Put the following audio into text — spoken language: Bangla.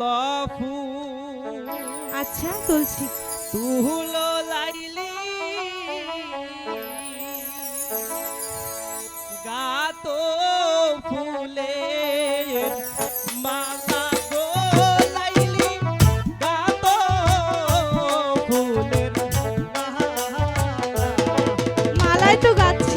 লফু আচ্ছা তুলসী তুলো লাইলি। গাতো ফুলে। মালা তো গাছ